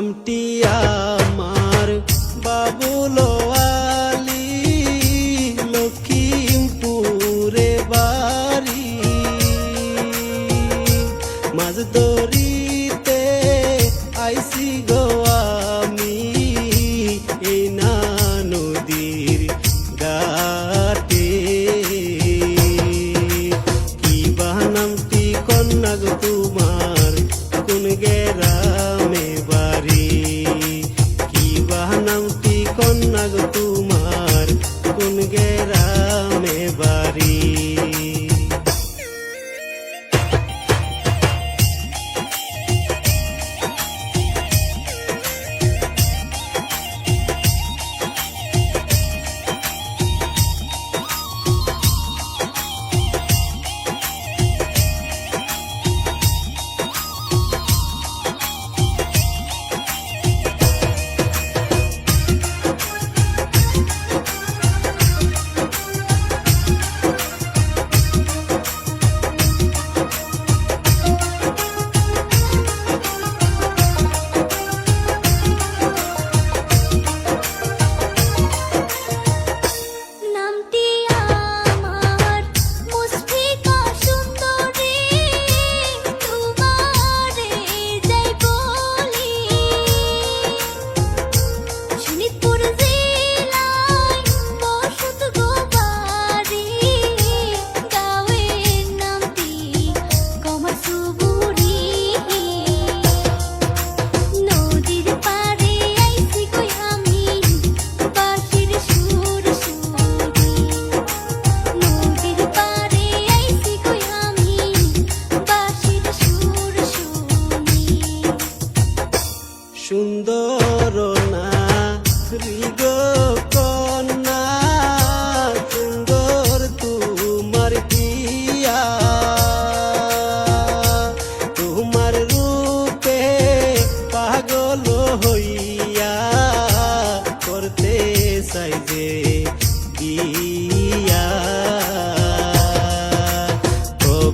নামটি আমার বাবুলো বাড়ি।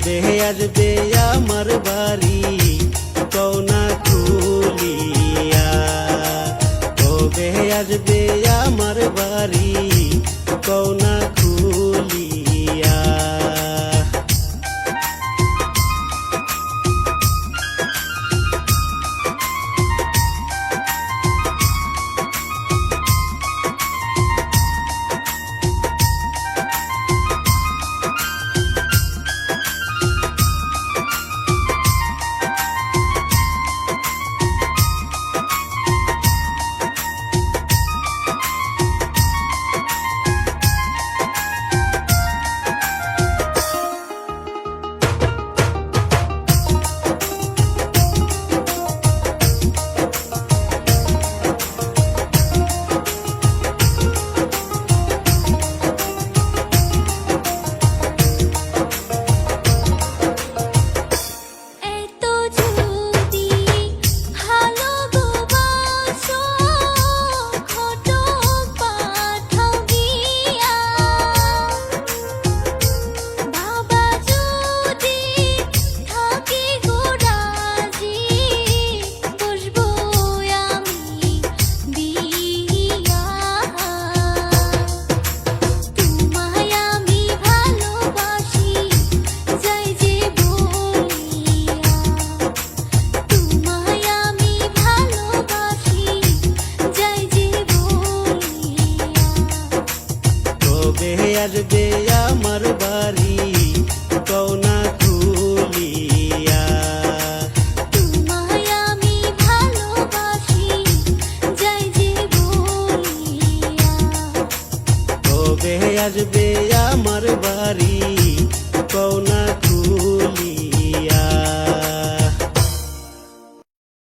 দেহে আসবে আমার বাড়ি কৌনা খুলিয়া ও বেহে আসবে আমার বাড়ি কৌনা কবে আসবে আমার বাড়ি কৌনা খুলি।